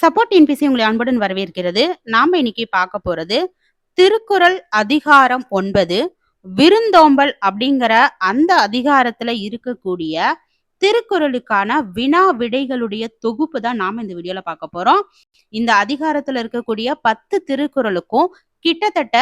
Support NBC உங்களை அன்புடன் வரவேற்கிறது. நாம இன்னைக்கு பார்க்க போறது திருக்குறள் அதிகாரம் ஒன்பது விருந்தோம்பல் அப்படிங்கிற அந்த அதிகாரத்துல இருக்கக்கூடிய திருக்குறளுக்கான வினா விடைகளுடைய தொகுப்பு தான் நாம இந்த வீடியோல பார்க்க போறோம். இந்த அதிகாரத்துல இருக்கக்கூடிய பத்து திருக்குறளுக்கும் கிட்டத்தட்ட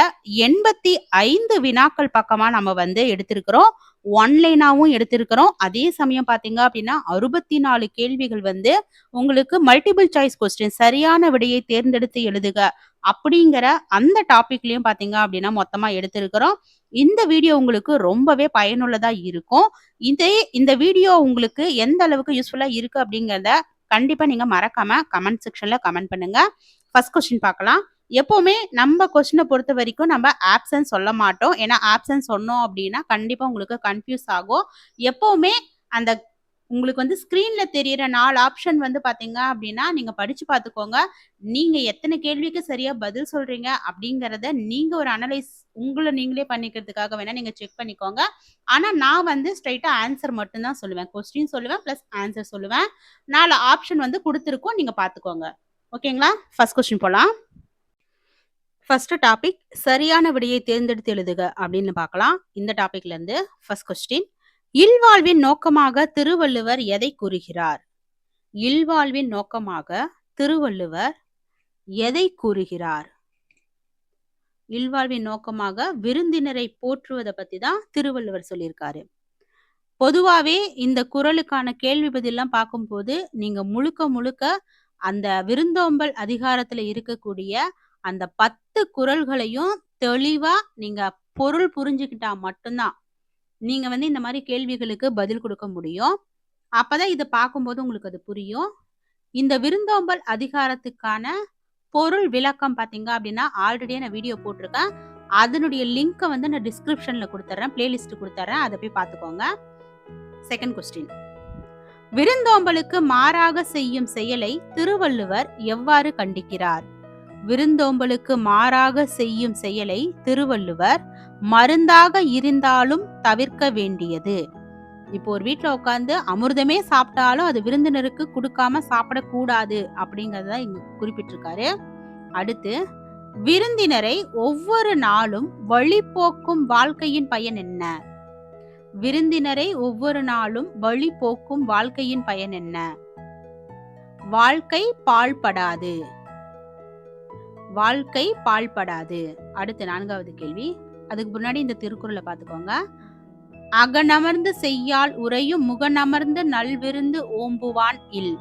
எண்பத்தி ஐந்து வினாக்கள் பக்கமா நம்ம வந்து எடுத்திருக்கிறோம். ஒன்லைனாவும் எடுத்திருக்கிறோம். அதே சமயம் பார்த்தீங்க அப்படின்னா அறுபத்தி நாலு கேள்விகள் வந்து உங்களுக்கு மல்டிபிள் சாய்ஸ் கொஸ்டின் சரியான விடையை தேர்ந்தெடுத்து எழுதுக அப்படிங்கிற அந்த டாபிக்லயும் பார்த்தீங்க அப்படின்னா மொத்தமாக எடுத்திருக்கிறோம். இந்த வீடியோ உங்களுக்கு ரொம்பவே பயனுள்ளதா இருக்கும். இதே இந்த வீடியோ உங்களுக்கு எந்த அளவுக்கு யூஸ்ஃபுல்லா இருக்கு அப்படிங்கிறத கண்டிப்பா நீங்க மறக்காம கமெண்ட் செக்ஷன்ல கமெண்ட் பண்ணுங்க. ஃபர்ஸ்ட் கொஸ்டின் பார்க்கலாம். எப்போவுமே நம்ம கொஸ்டினை பொறுத்த வரைக்கும் நம்ம ஆப்சன்ஸ் சொல்ல மாட்டோம். ஏன்னா ஆப்சன்ஸ் சொன்னோம் அப்படின்னா கண்டிப்பாக உங்களுக்கு கன்ஃபியூஸ் ஆகும். எப்போவுமே அந்த உங்களுக்கு வந்து ஸ்க்ரீன்ல தெரியிற நாலு ஆப்ஷன் வந்து பாத்தீங்க அப்படின்னா நீங்க படிச்சு பார்த்துக்கோங்க நீங்க எத்தனை கேள்விக்கு சரியா பதில் சொல்றீங்க அப்படிங்கிறத நீங்க ஒரு அனலைஸ் உங்களை நீங்களே பண்ணிக்கிறதுக்காக வேணா நீங்க செக் பண்ணிக்கோங்க. ஆனா நான் வந்து ஸ்ட்ரைட்டா ஆன்சர் மட்டும்தான் சொல்லுவேன். கொஸ்டின் சொல்லுவேன் பிளஸ் ஆன்சர் சொல்லுவேன். நாலு ஆப்ஷன் வந்து கொடுத்துருக்கோம் நீங்க பாத்துக்கோங்க. ஓகேங்களா ஃபர்ஸ்ட் கொஸ்டின் போலாம். ஃபர்ஸ்ட் டாபிக் சரியான விடையை தேர்ந்தெடுத்து எழுதுக அப்படின்னு பார்க்கலாம். இந்த டாபிக்ல இருந்து ஃபர்ஸ்ட் கொஸ்டின் இல்வாழ்வின் நோக்கமாக திருவள்ளுவர் எதை கூறுகிறார்? இல்வாழ்வின் நோக்கமாக திருவள்ளுவர் எதை கூறுகிறார்? இல்வாழ்வின் நோக்கமாக விருந்தினரை போற்றுவதை பத்தி தான் திருவள்ளுவர் சொல்லியிருக்காரு. பொதுவாவே இந்த குரலுக்கான கேள்வி பதிலாம் பார்க்கும்போது நீங்க முழுக்க முழுக்க அந்த விருந்தோம்பல் அதிகாரத்துல இருக்கக்கூடிய அந்த பத்து குரல்களையும் தெளிவா நீங்க பொருள் புரிஞ்சுக்கிட்டா மட்டும்தான் நீங்க வந்து இந்த மாதிரி கேள்விகளுக்கு பதில் கொடுக்க முடியும். அப்பதான் இதை பார்க்கும்போது உங்களுக்கு அது புரியும். இந்த விருந்தோம்பல் அதிகாரத்துக்கான பொருள் விளக்கம் பாத்தீங்க அப்படின்னா ஆல்ரெடியே நான் வீடியோ போட்டிருக்கேன். அதனுடைய லிங்கை வந்து நான் டிஸ்கிரிப்ஷன்ல கொடுத்துட்றேன் பிளேலிஸ்ட் கொடுத்துட்றேன் அதை போய் பார்த்துக்கோங்க. செகண்ட் கொஸ்டின் விருந்தோம்பலுக்கு மாறாக செய்யும் செயலை திருவள்ளுவர் எவ்வாறு கண்டிக்கிறார்? விருந்தோம்பலுக்கு மாறாக செய்யும் செயலை திருவள்ளுவர் மருந்தாக இருந்தாலும் தவிர்க்க வேண்டியது. இப்போ ஒரு வீட்டில் உட்காந்து அமிர்தமே சாப்பிட்டாலும் அது விருந்தினருக்கு கொடுக்காம சாப்பிடக்கூடாது அப்படிங்கறத இங்க குறிப்பிட்டிருக்காரு. அடுத்து விருந்தினரை ஒவ்வொரு நாளும் வழிபோக்கும் வாழ்க்கையின் பயன் என்ன? விருந்தினரை ஒவ்வொரு நாளும் வழி போக்கும் வாழ்க்கையின் பயன் என்ன? வாழ்க்கை பாழ்படாது. வாழ்க்கை பாழ்படாது. அடுத்து நான்காவது கேள்வி. அதுக்கு முன்னாடி இந்த திருக்குறளை பார்த்துக்கோங்க. அகநமர்ந்து செய்யால் உரையும் முகனமர்ந்து நல்விருந்து ஓம்புவான் இல்.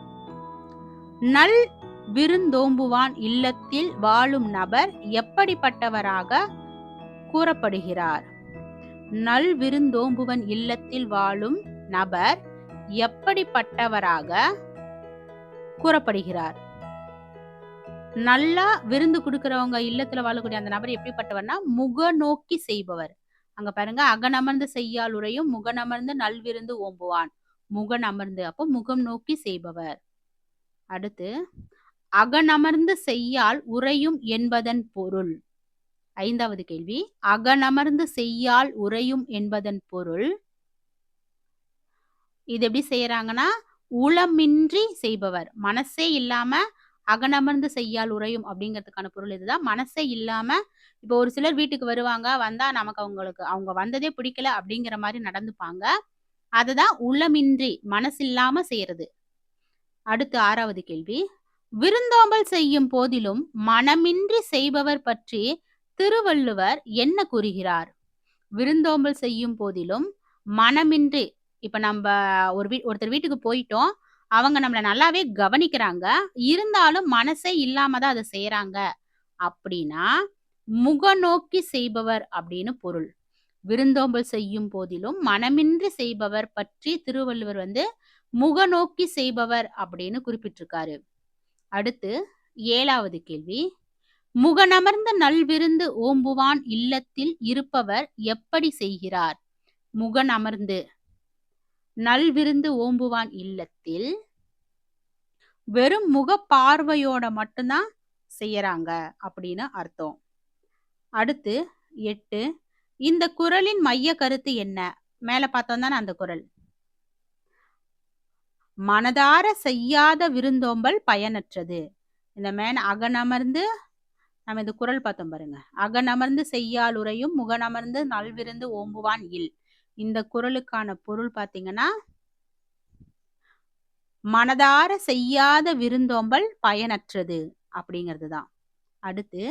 நல் விருந்தோம்புவான் இல்லத்தில் வாழும் நபர் எப்படிப்பட்டவராக கூறப்படுகிறார்? நல் விருந்தோம்புவன் இல்லத்தில் வாழும் நபர் எப்படிப்பட்டவராக கூறப்படுகிறார்? நல்லா விருந்து கொடுக்கறவங்க இல்லத்துல வாழக்கூடிய அந்த நபர் எப்படிப்பட்டவர்னா முக நோக்கி செய்பவர். அங்க பாருங்க அகனமர்ந்து செய்யால் உரையும் முகநமர்ந்து நல்விருந்து ஓம்புவான். முகன் அமர்ந்து அப்போ முகம் நோக்கி செய்பவர். அடுத்து அகனமர்ந்து செய்யால் உரையும் என்பதன் பொருள். ஐந்தாவது கேள்வி அகனமர்ந்து செய்யால் உரையும் என்பதன் பொருள். இது எப்படி செய்யறாங்கன்னா உளமின்றி செய்பவர். மனசே இல்லாம அகனமர்ந்து செய்யால் உரையும் அப்படிங்கிறதுக்கான பொருள் இதுதான். மனசே இல்லாம இப்போ ஒரு சிலர் வீட்டுக்கு வருவாங்க வந்தா நமக்கு அவங்களுக்கு அவங்க வந்ததே பிடிக்கல அப்படிங்கிற மாதிரி நடந்துப்பாங்க. அதுதான் உள்ளமின்றி மனசு இல்லாம செய்யறது. அடுத்து ஆறாவது கேள்வி. விருந்தோம்பல் செய்யும் போதிலும் மனமின்றி செய்பவர் பற்றி திருவள்ளுவர் என்ன கூறுகிறார்? விருந்தோம்பல் செய்யும் போதிலும் மனமின்றி இப்ப நம்ம ஒரு வீ ஒருத்தர் வீட்டுக்கு போயிட்டோம். அவங்க நம்மள நல்லாவே கவனிக்கிறாங்க. இருந்தாலும் மனசே இல்லாம தான் அதை செய்யறாங்க அப்படின்னா முகநோக்கி செய்பவர் அப்படின்னு பொருள். விருந்தோம்பல் செய்யும் போதிலும் மனமின்றி செய்பவர் பற்றி திருவள்ளுவர் வந்து முகநோக்கி செய்பவர் அப்படின்னு குறிப்பிட்டிருக்காரு. அடுத்து ஏழாவது கேள்வி. முகனமர்ந்த நல்விருந்து ஓம்புவான் இல்லத்தில் இருப்பவர் எப்படி செய்கிறார்? முகனமர்ந்து நல்விருந்து ஓம்புவான் இல்லத்தில் வெறும் முக பார்வையோட மட்டும்தான் செய்யறாங்க அப்படின்னு அர்த்தம். அடுத்து எட்டு இந்த குரலின் மைய கருத்து என்ன? மேல பார்த்தோம் தானே அந்த குரல். மனதார செய்யாத விருந்தோம்பல் பயனற்றது. இந்த மேன அகனமர்ந்து நம்ம இந்த குரல் பார்த்தோம் பாருங்க. அகனமர்ந்து செய்யால் உரையும் முகனமர்ந்து நல்விருந்து ஓம்புவான் இல். இந்த குரலுக்கான பொருள் பார்த்தீங்கன்னா மனதார செய்யாத விருந்தோம்பல் பயனற்றது அப்படிங்கிறது தான் அடுத்து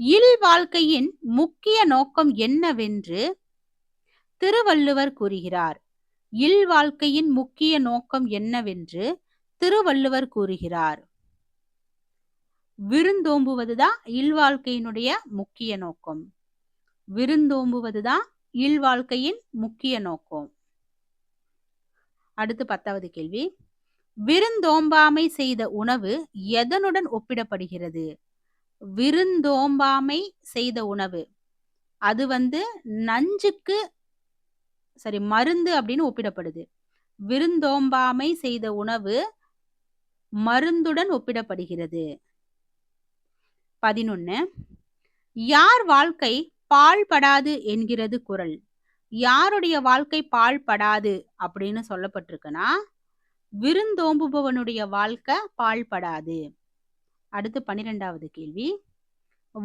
இல் வாழ்க்கையின் முக்கிய நோக்கம் என்னவென்று திருவள்ளுவர் கூறுகிறார். இல் வாழ்க்கையின் முக்கிய நோக்கம் என்னவென்று திருவள்ளுவர் கூறுகிறார். விருந்தோம்புவதுதான் இல்வாழ்க்கையினுடைய முக்கிய நோக்கம். விருந்தோம்புவதுதான் இல்வாழ்க்கையின் முக்கிய நோக்கம். அடுத்து பத்தாவது கேள்வி. விருந்தோம்பாமை செய்த உணவு எதனுடன் ஒப்பிடப்படுகிறது? விருந்தோம்பாமை செய்த உணவு. அது வந்து நஞ்சுக்கு சரி மருந்து அப்படின்னு ஒப்பிடப்படுது. விருந்தோம்பாமை செய்த உணவு மருந்துடன் ஒப்பிடப்படுகிறது. பதினொன்னு. யார் வாழ்க்கை பாழ்படாது என்கிறது குரல். யாருடைய வாழ்க்கை பாழ்படாது அப்படின்னு சொல்லப்பட்டிருக்குன்னா விருந்தோம்புபவனுடைய வாழ்க்கை பாழ்படாது. அடுத்து பன்னிரெண்டாவது கேள்வி.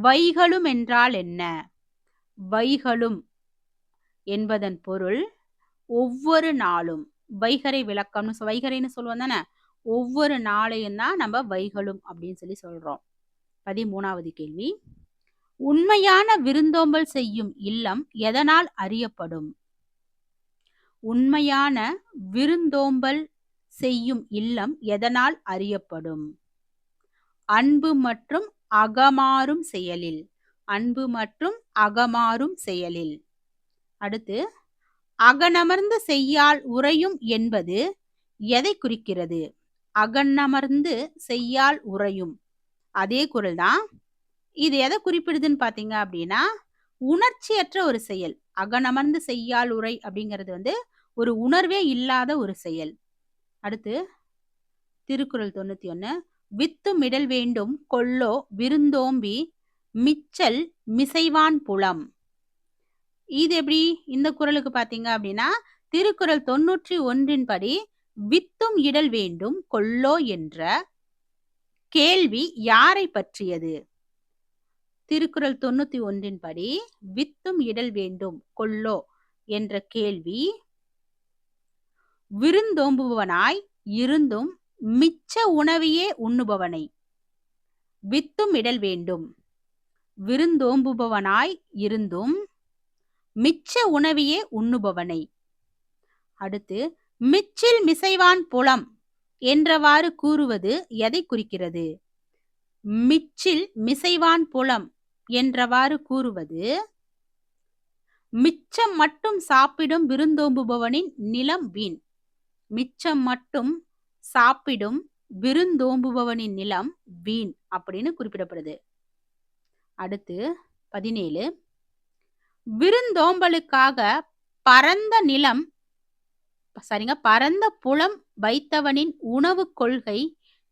வைகளும் என்றால் என்ன? வைகளும் என்பதன் பொருள் ஒவ்வொரு நாளும். வைகரை விளக்கம்னு வைகரைன்னு சொல்லுவோம் தானே? ஒவ்வொரு நாளையும் தான் நம்ம வைகளும் அப்படின்னு சொல்லி சொல்றோம். பதிமூணாவது கேள்வி. உண்மையான விருந்தோம்பல் செய்யும் இல்லம் எதனால் அறியப்படும்? உண்மையான விருந்தோம்பல் செய்யும் இல்லம் எதனால் அறியப்படும்? அன்பு மற்றும் அகமாறும் செயலில். அன்பு மற்றும் அகமாறும் செயலில். அடுத்து அகனமர்ந்து செய்யால் உறையும் என்பது எதை குறிக்கிறது? அகனமர்ந்து செய்யால் உறையும். அதே குரல் தான் இது எதை குறிப்பிடுதுன்னு பார்த்தீங்க அப்படின்னா உணர்ச்சியற்ற ஒரு செயல். அகனமர்ந்து செய்யால் உரை அப்படிங்கிறது வந்து ஒரு உணர்வே இல்லாத ஒரு செயல். அடுத்து திருக்குறள் தொண்ணூத்தி ஒன்று வித்து மிடல் வேண்டும் கொல்லோ விருந்தோம்பி மிச்சல் மிசைவான் புலம். இது எப்படி? இந்த குரலுக்கு பாத்தீங்க அப்படின்னா திருக்குறள் தொன்னூற்றி ஒன்றின் படி வித்தும் இடல் வேண்டும் கொல்லோ என்ற கேள்வி யாரை பற்றியது? திருக்குறள் தொண்ணூத்தி ஒன்றின் படி வித்தும் இடல் வேண்டும் கொல்லோ என்ற கேள்வி. விருந்தோம்புபவனாய் இருந்தும் மிச்ச உணவையே உண்ணுபவனை. வித்தும் இடல் வேண்டும். விருந்தோம்புபவனாய் இருந்தும் மிச்ச உணவையே உண்ணுபவனை. அடுத்து மிச்சில் மிசைவான் புலம் என்றவாறு கூறுவது எதை குறிக்கிறது? மிச்சில் மிசைவான் புலம் என்றவாறு கூறுவது மிச்சம் மட்டும் சாப்பிடும் விருந்தோம்புபவனின் நிலம் வீண். மிச்சம் மட்டும் சாப்பிடும் விருந்தோம்புபவனின் நிலம் வீண் அப்படின்னு குறிப்பிடப்படுது. அடுத்து பதினேழு. விருந்தோம்பலுக்காக பரந்த நிலம் சரிங்க பரந்த புலம் வைத்தவனின் உணவு கொள்கை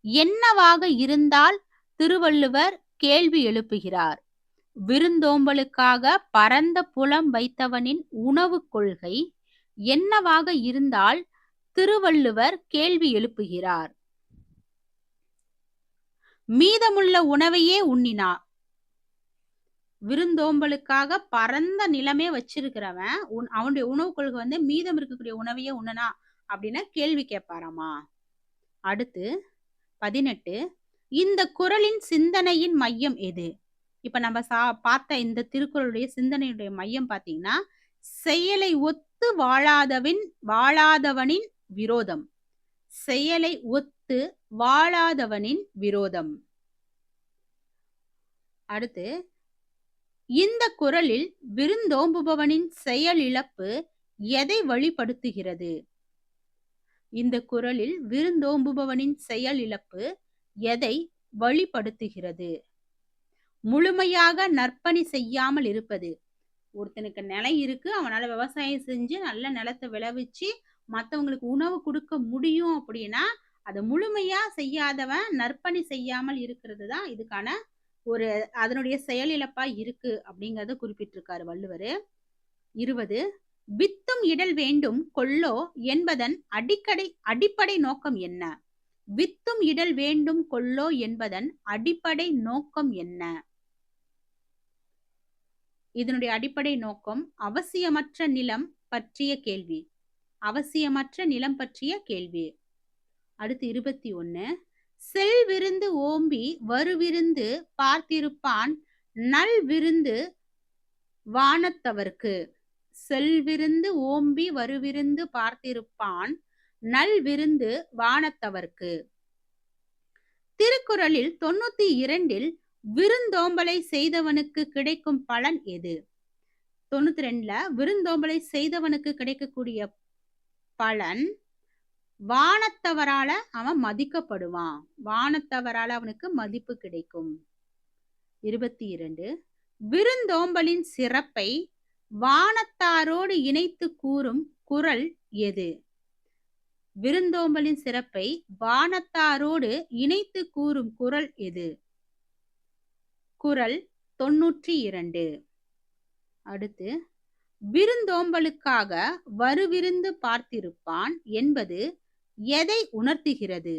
என்னவாக இருந்தால் திருவள்ளுவர் கேள்வி எழுப்புகிறார். விருந்தோம்பலுக்காக பரந்த புலம் வைத்தவனின் உணவு கொள்கை என்னவாக இருந்தால் திருவள்ளுவர் கேள்வி எழுப்புகிறார். மீதமுள்ள உணவையே உண்ணினார். விருந்தோம்பலுக்காக பரந்த நிலமே வச்சிருக்கிறவன் உன் அவனுடைய உணவு கொள்கை வந்து மீதம் இருக்கக்கூடிய உணவையே உண்ணனா அப்படின்னா கேள்வி கேட்பாராமா? அடுத்து பதினெட்டு இந்த குரலின் சிந்தனையின் மையம் எது? இப்ப நம்ம சா பார்த்த இந்த திருக்குறளுடைய சிந்தனையுடைய மையம் பாத்தீங்கன்னா செயலை ஒத்து வாழாதவின் வாழாதவனின் விரோதம். செயலை ஒத்து வாழாதவனின் விரோதம். அடுத்து இந்த குரலில் விருந்தோம்புபவனின் செயல் இழப்பு எதை வழிபடுத்துகிறது இந்த குரலில் விருந்தோம்புபவனின் செயலிழப்பு எதை வழிபடுத்துகிறது முழுமையாக நற்பணி செய்யாமல் இருப்பது. ஒருத்தனுக்கு நிலம் இருக்கு அவனால விவசாயம் செஞ்சு நல்ல நிலத்தை விளைவிச்சு மற்றவங்களுக்கு உணவு கொடுக்க முடியும் அப்படின்னா அதை முழுமையா செய்யாதவன் நற்பணி செய்யாமல் இருக்கிறது தான் இதுக்கான ஒரு அதனுடைய செயலிழப்பா இருக்கு அப்படிங்கறத குறிப்பிட்டிருக்காரு வள்ளுவர். இருபது வித்தும் இடல் வேண்டும் கொள்ளோ என்பதன் அடிக்கடை அடிப்படை நோக்கம் என்ன? வித்தும் இடல் வேண்டும் கொள்ளோ என்பதன் அடிப்படை நோக்கம் என்ன? இதனுடைய அடிப்படை நோக்கம் அவசியமற்ற நிலம் பற்றிய கேள்வி. அவசியமற்ற நிலம் பற்றிய கேள்வி. அடுத்து இருபத்தி ஒன்னு. செல் விருந்து ஓம்பி வருவிருந்து பார்த்திருப்பான் நல் விருந்து வானத்தவர்க்கு. செல்விருந்து ஓம்பி வருவிருந்து பார்த்திருப்பான் நல் விருந்து வானத்தவர்க்கு. திருக்குறளில் தொண்ணூத்தி இரண்டில் விருந்தோம்பலை செய்தவனுக்கு கிடைக்கும் பலன் எது? தொண்ணூத்தி ரெண்டுல விருந்தோம்பலை செய்தவனுக்கு கிடைக்கக்கூடிய பலன் வானத்தவரால அவன் மதிக்கப்படுவான். வானத்தவரால அவனுக்கு மதிப்பு கிடைக்கும். இருபத்தி இரண்டு விருந்தோம்பலின் சிறப்பை வானத்தாரோடு இணைத்து கூறும் குரல் எது? விருந்தோம்பலின் சிறப்பை வானத்தாரோடு இணைத்து கூறும் குரல் எது? குரல் தொன்னூற்றி இரண்டு. அடுத்து விருந்தோம்பலுக்காக வருவிருந்து பார்த்திருப்பான் என்பது எதை உணர்த்துகிறது?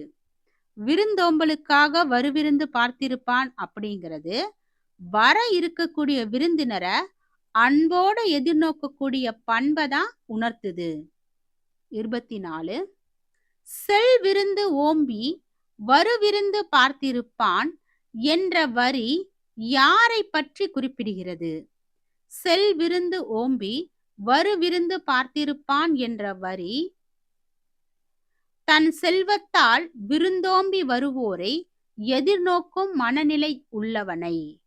விருந்தோம்பலுக்காக வருவிருந்து பார்த்திருப்பான் அப்படிங்கிறது வர இருக்கக்கூடிய விருந்தினரை அன்போட எதிர்நோக்கக்கூடிய பண்பை தான் உணர்த்துது. இருபத்தி நாலு செல் விருந்து ஓம்பி வருவிருந்து பார்த்திருப்பான் என்ற வரி யாரை பற்றி குறிப்பிடுகிறது? செல் விருந்து ஓம்பி வருவிருந்து பார்த்திருப்பான் என்ற வரி தன் செல்வத்தால் விருந்தோம்பி வருவோரை எதிர்நோக்கும் மனநிலை உள்ளவனை.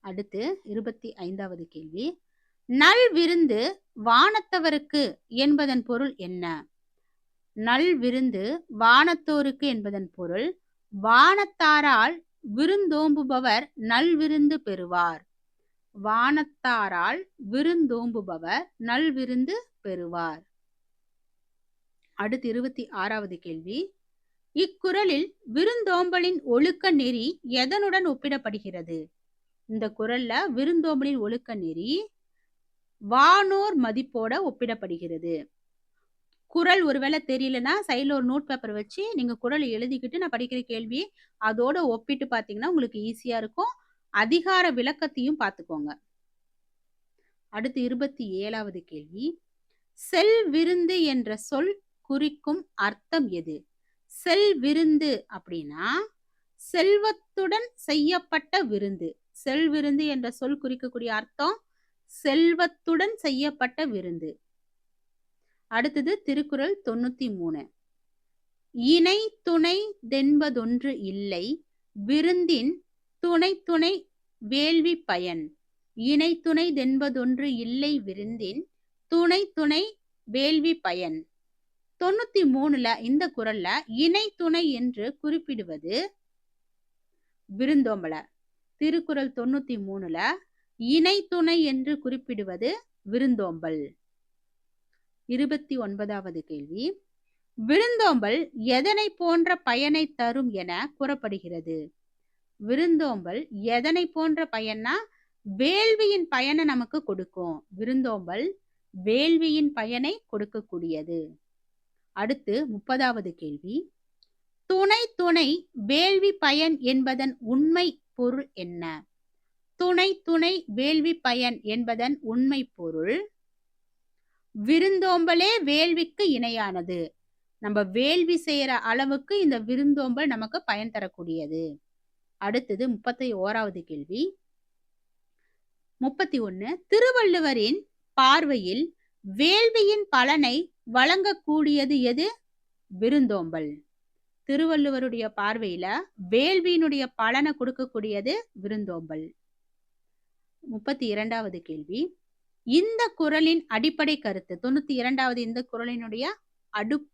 அடுத்து இருபத்தி ஐந்தாவது கேள்வி. நல் விருந்து வானத்தவருக்கு என்பதன் பொருள் என்ன? நல் விருந்து வானத்தோருக்கு என்பதன் பொருள் வானத்தாரால் விருந்தோம்புபவர் நல்விருந்து பெறுவார். வானத்தாரால் விருந்தோம்புபவர் நல்விருந்து பெறுவார். அடுத்து இருபத்தி ஆறாவது கேள்வி. இக்குறளில் விருந்தோம்பலின் ஒழுக்க நெறி எதனுடன் ஒப்பிடப்படுகிறது? இந்த குரல்ல விருந்தோம்பலின் ஒழுக்க நெறி வானோர் மதிப்போட ஒப்பிடப்படுகிறது. குரல் ஒருவேளை தெரியலன்னா சைடில் ஒரு நோட் பேப்பர் வச்சு நீங்கள் குரல் எழுதிக்கிட்டு நான் படிக்கிற கேள்வி அதோட ஒப்பிட்டு பார்த்தீங்கன்னா உங்களுக்கு ஈஸியாக இருக்கும். அதிகார விளக்கத்தையும் பார்த்துக்கோங்க. அடுத்து இருபத்தி ஏழாவது கேள்வி. செல் விருந்து என்ற சொல் குறிக்கும் அர்த்தம் எது? செல் விருந்து அப்படின்னா செல்வத்துடன் செய்யப்பட்ட விருந்து. செல் விருந்து என்ற சொல் குறிக்கக்கூடிய அர்த்தம் செல்வத்துடன் செய்யப்பட்ட விருந்து. அடுத்தது திருக்குறள் தொண்ணூத்தி மூணு. இணை துணை தென்பதொன்று இல்லை விருந்தின் துணை துணை வேள்வி பயன். இணை துணை தென்பதொன்று இல்லை விருந்தின் துணை துணை வேள்வி பயன். தொண்ணூத்தி மூணுல இந்த குரல்ல இணை துணை என்று குறிப்பிடுவது விருந்தோம்பல. திருக்குறள் தொண்ணூத்தி மூணுல இணை துணை என்று குறிப்பிடுவது விருந்தோம்பல். இருபத்தி ஒன்பதாவது கேள்வி. விருந்தோம்பல் எதனை போன்ற பயனை தரும் என கூறப்படுகிறது. விருந்தோம்பல் எதனை போன்ற பயன்னா வேள்வியின் பயனை நமக்கு கொடுக்கும். விருந்தோம்பல் வேள்வியின் பயனை கொடுக்கக்கூடியது. அடுத்து முப்பதாவது கேள்வி. துணை துணை வேள்வி பயன் என்பதன் உண்மை பொருள் என்ன? துணை துணை வேள்வி பயன் என்பதன் உண்மை பொருள் விருந்தோம்பலே வேள்விக்கு இணையானது. நம்ம வேள்வி செய்யற அளவுக்கு இந்த விருந்தோம்பல் நமக்கு பயன் தரக்கூடியது. அடுத்தது முப்பத்தி ஓராவது கேள்வி. முப்பத்தி ஒன்னு திருவள்ளுவரின் பார்வையில் வேள்வியின் பலனை வழங்கக்கூடியது எது? விருந்தோம்பல். திருவள்ளுவருடைய பார்வையில வேள்வியினுடைய பலனை கொடுக்கக்கூடியது விருந்தோம்பல். முப்பத்தி இரண்டாவது கேள்வி. இந்த குரலின் அடிப்படை கருத்து தொண்ணூத்தி இரண்டாவது இந்த குரலினுடைய அடு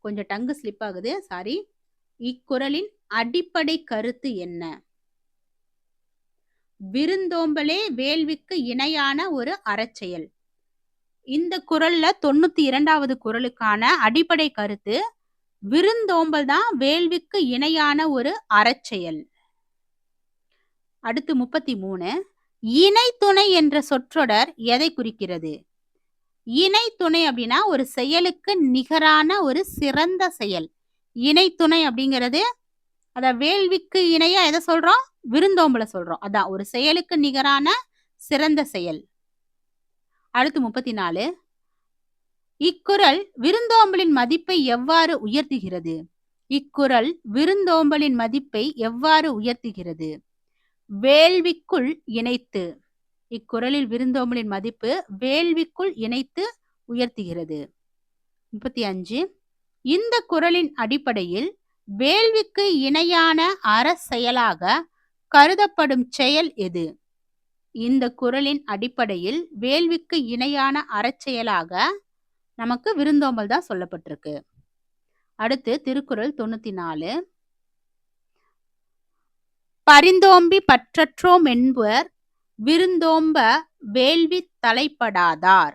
கொஞ்சம் டங்கு ஸ்லிப் ஆகுது சாரி இக்குரலின் அடிப்படை கருத்து என்ன? விருந்தோம்பலே வேள்விக்கு இணையான ஒரு அறச்செயல். இந்த குரல்ல தொண்ணூத்தி இரண்டாவது குரலுக்கான அடிப்படை கருத்து விருந்தோம்பல் தான் வேள்விக்கு இணையான ஒரு அறச்செயல். அடுத்து முப்பத்தி மூணு. இணை துணை என்ற சொற்றொடர் எதை குறிக்கிறது? இணை துணை அப்படின்னா ஒரு செயலுக்கு நிகரான ஒரு சிறந்த செயல். இணை துணை அப்படிங்கிறது அத வேள்விக்கு இணையா எதை சொல்றோம்? விருந்தோம்பல சொல்றோம். அதான் ஒரு செயலுக்கு நிகரான சிறந்த செயல். அடுத்து முப்பத்தி நாலு இக்குறள் விருந்தோம்பலின் மதிப்பை எவ்வாறு உயர்த்துகிறது? இக்குறள் விருந்தோம்பலின் மதிப்பை எவ்வாறு உயர்த்துகிறது? வேள்விக்குள் இணைத்து. இக்குறளில் விருந்தோம்பலின் மதிப்பு வேள்விக்குள் இணைத்து உயர்த்துகிறது. முப்பத்தி அஞ்சு. இந்த குரலின் அடிப்படையில் வேள்விக்கு இணையான அற செயலாக கருதப்படும் செயல் எது? இந்த குரலின் அடிப்படையில் வேள்விக்கு இணையான அறச்செயலாக நமக்கு விருந்தோம்பல் தான் சொல்லப்பட்டிருக்கு. அடுத்து திருக்குறள் தொண்ணூத்தி நாலு. பரிந்தோம்பி பற்றற்றோம் என்பர் விருந்தோம்ப வேள்வி தலைப்படாதார்.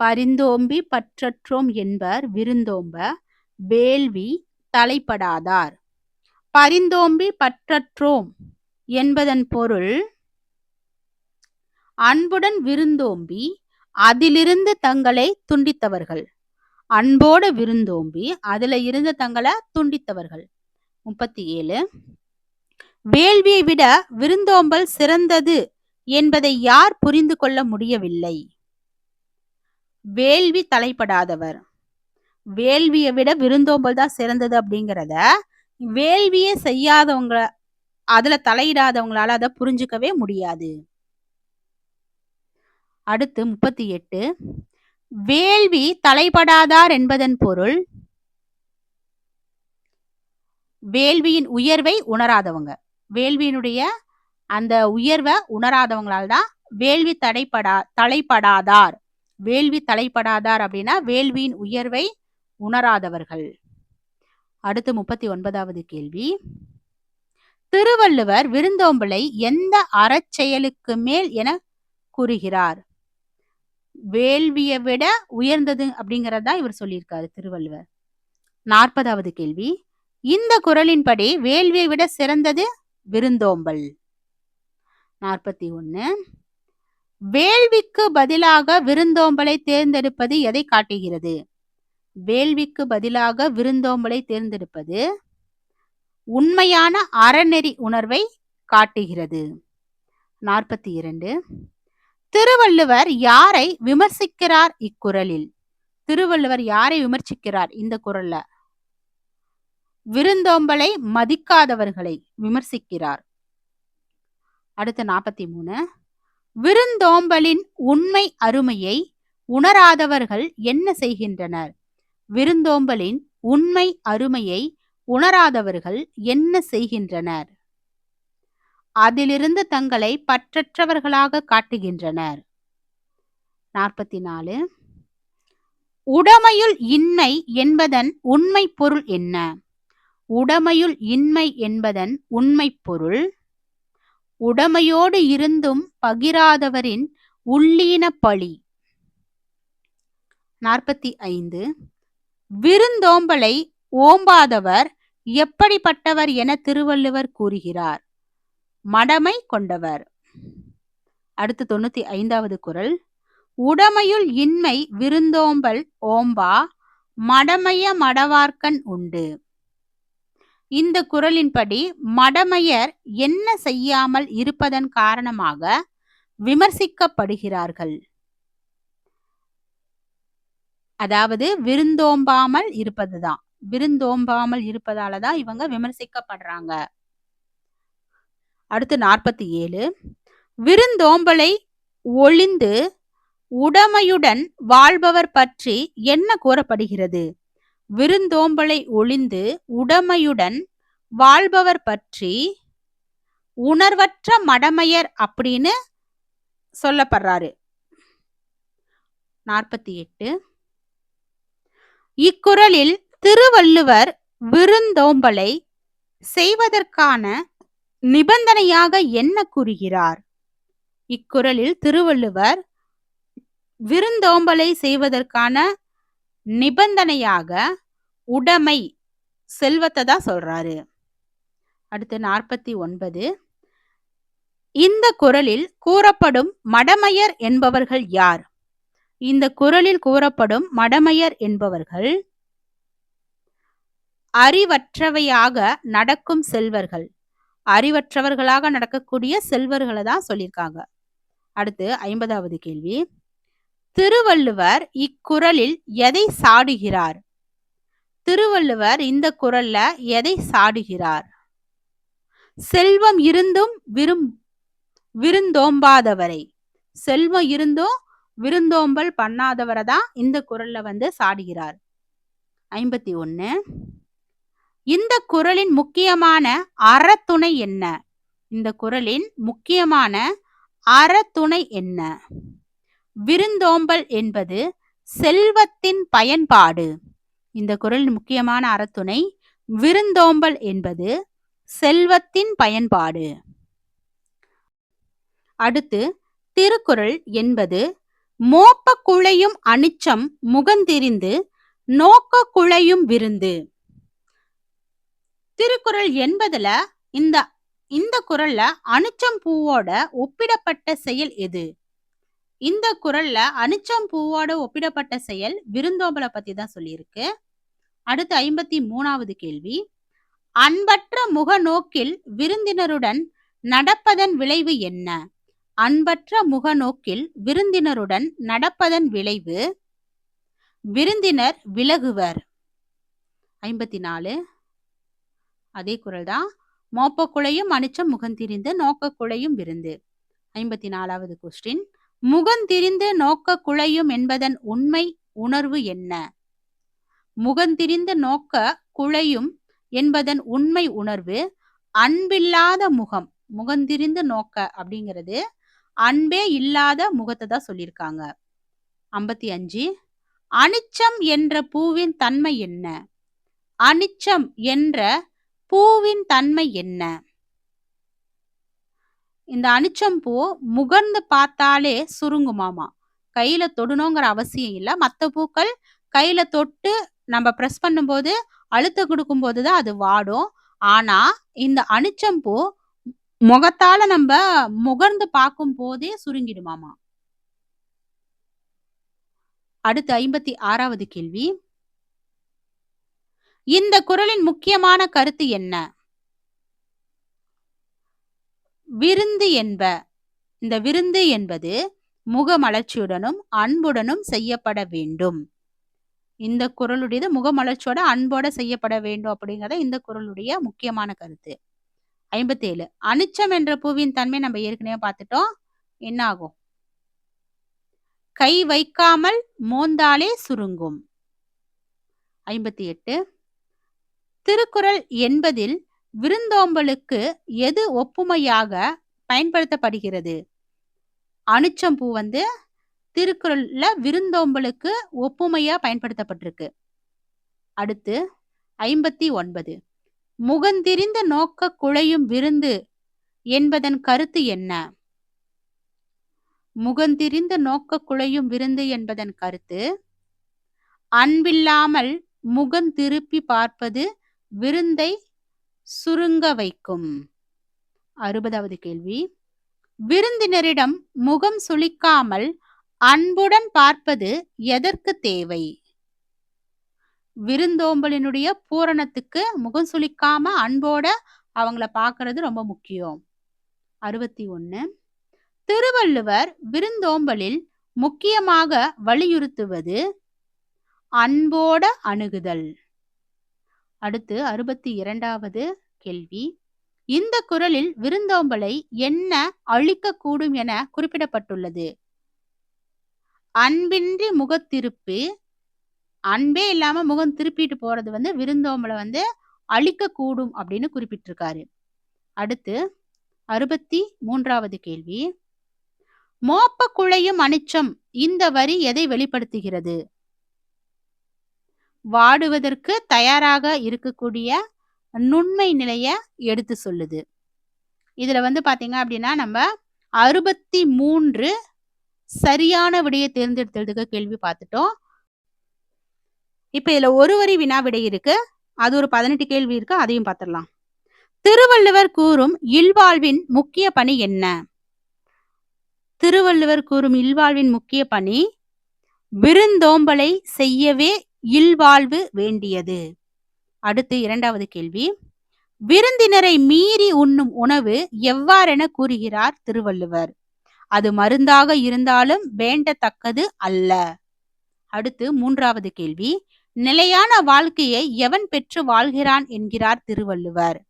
பரிந்தோம்பி பற்றற்றோம் என்பர் விருந்தோம்ப வேள்வி தலைப்படாதார். பரிந்தோம்பி பற்றற்றோம் என்பதன் பொருள் அன்புடன் விருந்தோம்பி அதிலிருந்து தங்களை துண்டித்தவர்கள். அன்போடு விருந்தோம்பி அதுல இருந்து தங்களை துண்டித்தவர்கள். முப்பத்தி ஏழு. வேள்வியை விட விருந்தோம்பல் சிறந்தது என்பதை யார் புரிந்து கொள்ள முடியவில்லை. வேள்வி தலைப்படாதவர். வேள்வியை விட விருந்தோம்பல் தான் சிறந்தது அப்படிங்கிறத வேள்வியே செய்யாதவங்க அதுல தலையிடாதவங்களால அதை புரிஞ்சுக்கவே முடியாது. அடுத்து முப்பத்தி எட்டு. வேள்வி தலைப்படாதார் என்பதன் பொருள் வேள்வியின் உயர்வை உணராதவங்க. வேள்வியினுடைய அந்த உயர்வை உணராதவங்களால் தான் வேள்வி தடைப்படா தலைப்படாதார். வேள்வி தலைப்படாதார் அப்படின்னா வேள்வியின் உயர்வை உணராதவர்கள். அடுத்து முப்பத்தி ஒன்பதாவது கேள்வி. திருவள்ளுவர் விருந்தோம்பலை எந்த அறச்செயலுக்கு மேல் என கூறுகிறார்? வேள்வியை விட உயர்ந்தது அப்படிங்கறதா இவர் சொல்லியிருக்காரு திருவள்ளுவர். நாற்பதாவது கேள்வி. இந்த குரலின்படி வேள்வியை விட சிறந்தது விருந்தோம்பல். நாற்பத்தி ஒன்னு வேள்விக்கு பதிலாக விருந்தோம்பலை தேர்ந்தெடுப்பது எதை காட்டுகிறது? வேள்விக்கு பதிலாக விருந்தோம்பலை தேர்ந்தெடுப்பது உண்மையான அறநெறி உணர்வை காட்டுகிறது. நாற்பத்தி இரண்டு. திருவள்ளுவர் யாரை விமர்சிக்கிறார் இக்குறளில்? திருவள்ளுவர் யாரை விமர்சிக்கிறார் இந்த குரல்ல விருந்தோம்பலை மதிக்காதவர்களை விமர்சிக்கிறார். அடுத்த நாற்பத்தி மூணு விருந்தோம்பலின் உண்மை அருமையை உணராதவர்கள் என்ன செய்கின்றனர்? விருந்தோம்பலின் உண்மை அருமையை உணராதவர்கள் என்ன செய்கின்றனர்? அதிலிருந்து தங்களை பற்றற்றவர்களாக காட்டுகின்றனர். நாற்பத்தி நாலு உடமையுள் இன்மை என்பதன் உண்மை பொருள் என்ன? உடமையுள் இன்மை என்பதன் உண்மை பொருள். உடமையோடு இருந்தும் பகிராதவரின் உள்ளீன பழி. நாற்பத்தி ஐந்து விருந்தோம்பலை ஓம்பாதவர் எப்படிப்பட்டவர் என திருவள்ளுவர் கூறுகிறார். மடமை கொண்டவர். அடுத்து தொண்ணூத்தி ஐந்தாவது குரல். உடமையுள் இன்மை விருந்தோம்பல் ஓம்பா மடமைய மடவார்க்கன் உண்டு. இந்த குரலின்படி மடமையர் என்ன செய்யாமல் இருப்பதன் காரணமாக விமர்சிக்கப்படுகிறார்கள். அதாவது விருந்தோம்பாமல் இருப்பதுதான். விருந்தோம்பாமல் இருப்பதால தான் இவங்க விமர்சிக்கப்படுறாங்க. அடுத்து நாற்பத்தி ஏழு விருந்தோம்பலை ஒளிந்து உடமையுடன் வாழ்பவர் பற்றி என்ன கூறப்படுகிறது? விருந்தோம்பலை ஒளிந்து உடமையுடன் வாழ்பவர் பற்றி உணர்வற்ற மடமையர் அப்படின்னு சொல்லப்படுறாரு. நாற்பத்தி எட்டு. இக்குறளில் திருவள்ளுவர் விருந்தோம்பலை செய்வதற்கான நிபந்தனையாக என்ன கூறுகிறார்? இக்குறளில் திருவள்ளுவர் விருந்தோம்பலை செய்வதற்கான நிபந்தனையாக உடைமை செல்வத்தை தான் சொல்றாரு. அடுத்து நாற்பத்தி ஒன்பது. இந்த குரலில் கூறப்படும் மடமையர் என்பவர்கள் யார்? இந்த குரலில் கூறப்படும் மடமையர் என்பவர்கள் அறிவற்றவையாக நடக்கும் செல்வர்கள். அறிவற்றவர்களாக நடக்கக்கூடிய செல்வர்களை தான் சொல்லியிருக்காங்க. அடுத்து ஐம்பதாவது கேள்வி. திருவள்ளுவர் இக்குறளில் எதை சாடுகிறார்? திருவள்ளுவர் இந்த குரல்ல எதை சாடுகிறார்? செல்வம் இருந்தும் விரும் விருந்தோம்பாதவரை. செல்வம் இருந்தும் விருந்தோம்பல் பண்ணாதவரை தான் இந்த குரல்ல வந்து சாடுகிறார். ஐம்பத்தி ஒன்னு இந்த குரலின் முக்கியமான அறத்துணை என்ன? இந்த குரலின் முக்கியமான அறத்துணை என்ன? விருந்தோம்பல் என்பது செல்வத்தின் பயன்பாடு. இந்த குரலின் முக்கியமான அறத்துணை விருந்தோம்பல் என்பது செல்வத்தின் பயன்பாடு. அடுத்து திருக்குறள் என்பது மோப்ப குழையும் அனிச்சம் முகந்திரிந்து நோக்க குழையும் விருந்து. திருக்குறள் என்பதுல இந்த இந்த குரல்ல அனிச்சம் பூவோட ஒப்பிடப்பட்ட செயல் எது? இந்த குரல்ல அனிச்சம் பூவோட ஒப்பிடப்பட்ட செயல் விருந்தோம்பலை பத்தி தான் சொல்லியிருக்கு. அடுத்து ஐம்பத்தி மூணாவது கேள்வி. அன்பற்ற முக நோக்கில் விருந்தினருடன் நடப்பதன் விளைவு என்ன? அன்பற்ற முகநோக்கில் விருந்தினருடன் நடப்பதன் விளைவு? விருந்தினர் விலகுவர். ஐம்பத்தி நாலு. அதே குரல் தான் மோப்பக்குழையும் அனிச்சம் முகந்திரிந்து நோக்கக்குழையும் விருந்து. ஐம்பத்தி நாலாவது கொஸ்டின் முகந்திரிந்து நோக்க குழையும் என்பதன் உண்மை உணர்வு என்ன? முகந்திரிந்து நோக்க குழையும் என்பதன் உண்மை உணர்வு அன்பில்லாத முகம். முகந்திரிந்து நோக்க அப்படிங்கிறது அன்பே இல்லாத முகத்தை தான் சொல்லியிருக்காங்க. ஐம்பத்தி அஞ்சு. அனிச்சம் என்ற பூவின் தன்மை என்ன? அனிச்சம் என்ற பூவின் தன்மை என்ன? இந்த அனிச்சம்பூ முகர்ந்து பார்த்தாலே சுருங்குமாமா? கையில தொடணுங்கிற அவசியம் இல்லை. மற்ற பூக்கள் கையில தொட்டு நம்ம ப்ரெஸ் பண்ணும்போது அழுத்த கொடுக்கும் போதுதான் அது வாடும். ஆனா இந்த அனிச்சம்பூ முகத்தால நம்ம முகர்ந்து பார்க்கும் போதே சுருங்கிடுமாமா? அடுத்து ஐம்பத்தி ஆறாவது கேள்வி. இந்த குரலின் முக்கியமான கருத்து என்ன? விருந்து என்ப இந்த விருந்து என்பது முகமலர்ச்சியுடனும் அன்புடனும் செய்யப்பட வேண்டும். இந்த குரலுடையது முகமலர்ச்சியோட அன்போட செய்யப்பட வேண்டும் அப்படிங்கிறத இந்த குரலுடைய முக்கியமான கருத்து. ஐம்பத்தி ஏழு அனிச்சம் என்ற பூவின் தன்மை நம்ம ஏற்கனவே பார்த்துட்டோம். என்ன ஆகும் கை வைக்காமல் மோந்தாலே சுருங்கும். ஐம்பத்தி எட்டு திருக்குறள் என்பதில் விருந்தோம்பலுக்கு எது ஒப்புமையாக பயன்படுத்தப்படுகிறது? அனுச்சம்பூ வந்து திருக்குறள்ல விருந்தோம்பலுக்கு ஒப்புமையா பயன்படுத்தப்பட்டிருக்கு. அடுத்து ஐம்பத்தி ஒன்பது. முகந்திரிந்த நோக்க குழையும் விருந்து என்பதன் கருத்து என்ன? முகந்திரிந்த நோக்க குழையும் விருந்து என்பதன் கருத்து அன்பில்லாமல் முகம் திருப்பி பார்ப்பது விருந்தை சுருங்க வைக்கும். அறுபதாவது கேள்வி. விருந்தினரிடம் முகம் சுளிக்காமல் அன்புடன் பார்ப்பது எதற்கு தேவை? விருந்தோம்பலினுடைய பூரணத்துக்கு முகம் சுளிக்காம அன்போட அவங்கள பார்க்கறது ரொம்ப முக்கியம். அறுபத்தி ஒண்ணு. திருவள்ளுவர் விருந்தோம்பலில் முக்கியமாக வலியுறுத்துவது அன்போட அணுகுதல். அடுத்து அறுபத்தி இரண்டாவது கேள்வி. இந்த குரலில் விருந்தோம்பலை என்ன அழிக்கக்கூடும் என குறிப்பிடப்பட்டுள்ளது. அன்பின்றி முகத்திருப்பு அன்பே இல்லாம முகம் திருப்பிட்டு போறது வந்து விருந்தோம்பலை வந்து அழிக்கக்கூடும் அப்படின்னு குறிப்பிட்டிருக்காரு. அடுத்து அறுபத்தி மூன்றாவது கேள்வி. மோப்ப குழையும் அனிச்சம் இந்த வரி எதை வெளிப்படுத்துகிறது? வாடுவதற்கு தயாராக இருக்கக்கூடிய நுண்மை நிலைய எடுத்து சொல்லுது. இதுல வந்து பாத்தீங்க அப்படின்னா நம்ம அறுபத்தி மூன்று சரியான விடையை தேர்ந்தெடுத்ததுக்கு கேள்வி பார்த்துட்டோம். இப்ப இதுல ஒரு வரி வினா விடை இருக்கு. அது ஒரு பதினெட்டு கேள்வி இருக்கு. அதையும் பார்த்துடலாம். திருவள்ளுவர் கூறும் இல்வாழ்வின் முக்கிய பணி என்ன? திருவள்ளுவர் கூறும் இல்வாழ்வின் முக்கிய பணி விருந்தோம்பலை செய்யவே இல்வாழ்வு வேண்டியது. அடுத்து இரண்டாவது கேள்வி. விருந்தினரை மீறி உண்ணும் உணவு எவ்வாறென கூறுகிறார் திருவள்ளுவர்? அது மருந்தாக இருந்தாலும் வேண்டத்தக்கது அல்ல. அடுத்து மூன்றாவது கேள்வி. நிலையான வாழ்க்கையை எவன் பெற்று வாழ்கிறான் என்கிறார் திருவள்ளுவர்.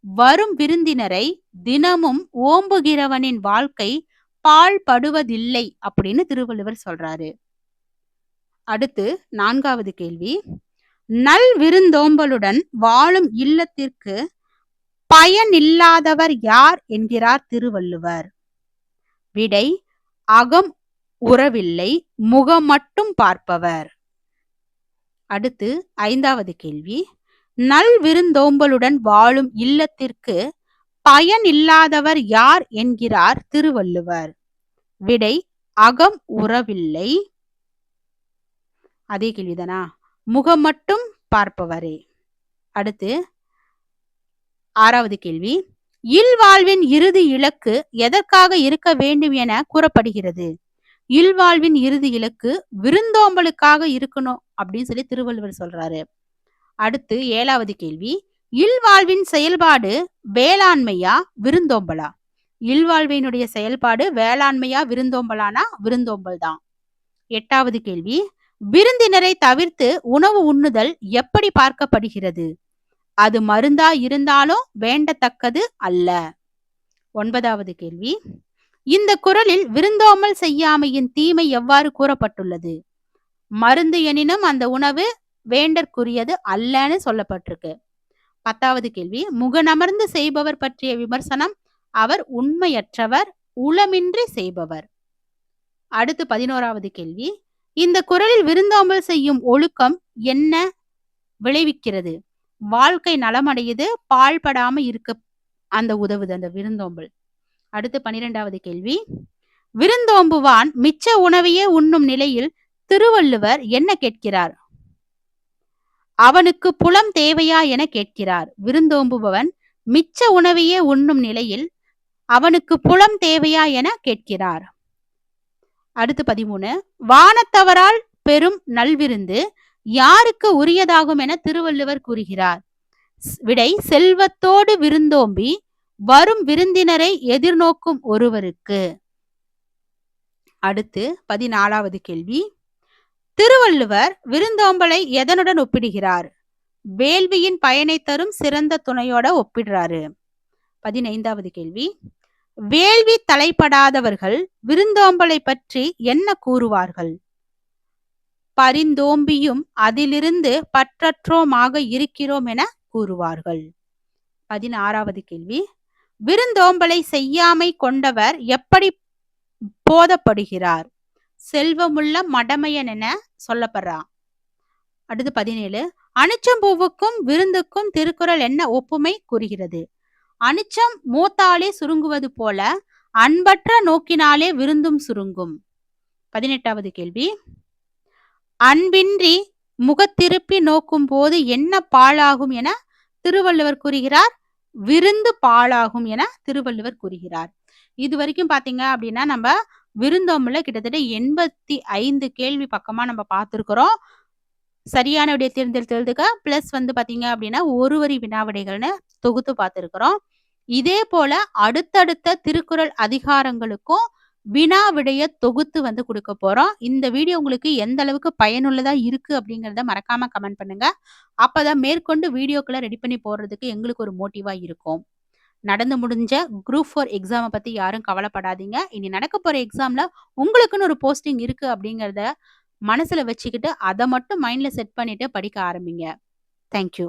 வரும் விருந்தினரை தினமும் ஓம்புகிறவனின் வாழ்க்கை பால் படுவதில்லை அப்படின்னு திருவள்ளுவர் சொல்றாரு. அடுத்து நான்காவது கேள்வி. நல் விருந்தோம்பலுடன் வாழும் இல்லத்திற்கு பயனில்லாதவர் யார் என்கிறார் திருவள்ளுவர். விடை அகம் உறவில்லை முகம் மட்டும் பார்ப்பவர். அடுத்து ஐந்தாவது கேள்வி. நல் விருந்தோம்பலுடன் வாழும் இல்லத்திற்கு பயன் இல்லாதவர் யார் என்கிறார் திருவள்ளுவர். விடை அகம் உறவில்லை அதே கேள்விதானா? முகம் மட்டும் பார்ப்பவரே. அடுத்து ஆறாவது கேள்வி. இல்வாழ்வின் இறுதி இலக்கு எதற்காக இருக்க வேண்டும் என கூறப்படுகிறது. இல்வாழ்வின் இறுதி இலக்கு விருந்தோம்பலுக்காக இருக்கணும் அப்படின்னு சொல்லி திருவள்ளுவர் சொல்றாரு. அடுத்து ஏழாவது கேள்வி. இல்வாழ்வின் செயல்பாடு வேளாண்மையா விருந்தோம்பலா? இல்வாழ்வினுடைய செயல்பாடு வேளாண்மையா விருந்தோம்பலானா விருந்தோம்பல் தான் எட்டாவது கேள்வி. விருந்தினரை தவிர்த்து உணவு உண்ணுதல் எப்படி பார்க்கப்படுகிறது? அது மருந்தா இருந்தாலும் வேண்டத்தக்கது அல்ல. ஒன்பதாவது கேள்வி. இந்த குரலில் விருந்தோமல் செய்யாமையின் தீமை எவ்வாறு கூறப்பட்டுள்ளது? மருந்து எனினும் அந்த உணவு வேண்டற்குரியது அல்லன்னு சொல்லப்பட்டிருக்கு. பத்தாவது கேள்வி. முகநமர்ந்து செய்பவர் பற்றிய விமர்சனம் அவர் உண்மையற்றவர் உளமின்றி செய்பவர். அடுத்து பதினோராவது கேள்வி. இந்த குரலில் விருந்தோம்பல் செய்யும் ஒழுக்கம் என்ன விளைவிக்கிறது? வாழ்க்கை நலமடையுது பாழ்படாம இருக்க அந்த உதவுது அந்த விருந்தோம்பல். அடுத்து பனிரெண்டாவது கேள்வி. விருந்தோம்புவான் மிச்ச உணவையே உண்ணும் நிலையில் திருவள்ளுவர் என்ன கேட்கிறார்? அவனுக்கு புலம் தேவையா என கேட்கிறார். விருந்தோம்புபவன் மிச்ச உணவையே உண்ணும் நிலையில் அவனுக்கு புலம் தேவையா என கேட்கிறார். அடுத்து பதிமூணு. வானத்தவரால் பெரும் நல்விருந்து யாருக்கு உரியதாகும் என திருவள்ளுவர் கூறுகிறார். விடை செல்வத்தோடு விருந்தோம்பி வரும் விருந்தினரை எதிர்நோக்கும் ஒருவருக்கு. அடுத்து பதினாலாவது கேள்வி. திருவள்ளுவர் விருந்தோம்பலை எதனுடன் ஒப்பிடுகிறார்? வேள்வியின் பயனை தரும் சிறந்த துணையோட ஒப்பிடுறாரு. பதினைந்தாவது கேள்வி. வேள்வி தலைப்படாதவர்கள் விருந்தோம்பலை பற்றி என்ன கூறுவார்கள்? பரிந்தோம்பியும் அதிலிருந்து பற்றற்றோமாக இருக்கிறோம் என கூறுவார்கள். பதினாறாவது கேள்வி. விருந்தோம்பலை செய்யாமை கொண்டவர் எப்படி போதப்படுகிறார்? செல்வமுள்ள மடமையன் என சொல்லப்படுறான் அடுத்து பதினேழு. அனுச்சம்பூவுக்கும் விருந்துக்கும் திருக்குறள் என்ன ஒப்புமை கூறுகிறது? அனிச்சம் மூத்தாலே சுருங்குவது போல அன்பற்ற நோக்கினாலே விருந்தும் சுருங்கும். பதினெட்டாவது கேள்வி. அன்பின்றி முகத்திருப்பி நோக்கும் போது என்ன பாழாகும் என திருவள்ளுவர் கூறுகிறார். விருந்து பாழாகும் என திருவள்ளுவர் கூறுகிறார். இது வரைக்கும் பாத்தீங்க அப்படின்னா நம்ம விருந்தோம்ல கிட்டத்தட்ட எண்பத்தி ஐந்து கேள்வி பக்கமா நம்ம பார்த்துருக்குறோம் சரியான விடைய தேர்ந்தெடுத்ததுக்கு பிளஸ் வந்து பாத்தீங்க அப்படின்னா ஒரு வரி வினாவிடைகள்னு தொகுத்து பார்த்துருக்குறோம் இதே போல அடுத்தடுத்த திருக்குறள் அதிகாரங்களுக்கும் வினா விடைய தொகுத்து வந்து கொடுக்க போறோம். இந்த வீடியோ உங்களுக்கு எந்த அளவுக்கு பயனுள்ளதா இருக்கு அப்படிங்கறத மறக்காம கமெண்ட் பண்ணுங்க. அப்பதான் மேற்கொண்டு வீடியோக்களை ரெடி பண்ணி போடுறதுக்கு எங்களுக்கு ஒரு மோட்டிவா இருக்கும். நடந்து முடிஞ்ச குரூப் ஃபோர் எக்ஸாமை பத்தி யாரும் கவலைப்படாதீங்க. இனி நடக்க போற எக்ஸாம்ல உங்களுக்குன்னு ஒரு போஸ்டிங் இருக்கு அப்படிங்கறத மனசுல வச்சுக்கிட்டு அதை மட்டும் மைண்ட்ல செட் பண்ணிட்டு படிக்க ஆரம்பிங்க. தேங்க்யூ